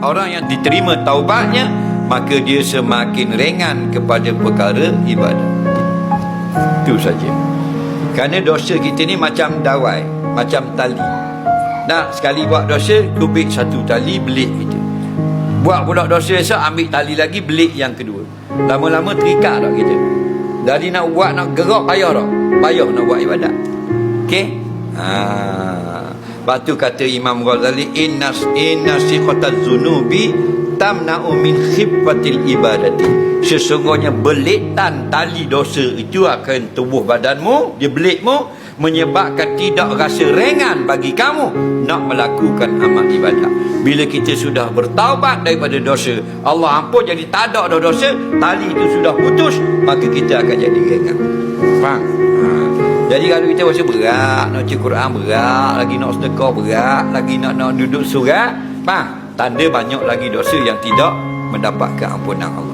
orang yang diterima taubatnya maka dia semakin ringan kepada perkara ibadat. Itu saja. Kerana dosa kita ni macam dawai macam tali. Nak sekali buat dosa kubik satu tali belik kita. Buat pula dosa esok ambil tali lagi belik yang kedua. Lama-lama terikat tak kita. Jadi nak buat nak gerak payah tak payah nak buat ibadat. Okey? Ha Lepas tu kata Imam Ghazali inna inna siqataz zunubi tamna'u min khiffatil ibadati. Sesungguhnya belitan tali dosa itu akan tubuh badanmu, dia belikmu menyebabkan tidak rasa ringan bagi kamu nak melakukan amal ibadah. Bila kita sudah bertaubat daripada dosa, Allah ampun jadi tak ada dosa, tali itu sudah putus, maka kita akan jadi ringan. Faham? Jadi kalau kita rasa berat nak baca Quran berat, lagi nak sedekah berat, lagi nak nak duduk surat, faham? Tanda banyak lagi dosa yang tidak mendapatkan ampunan Allah.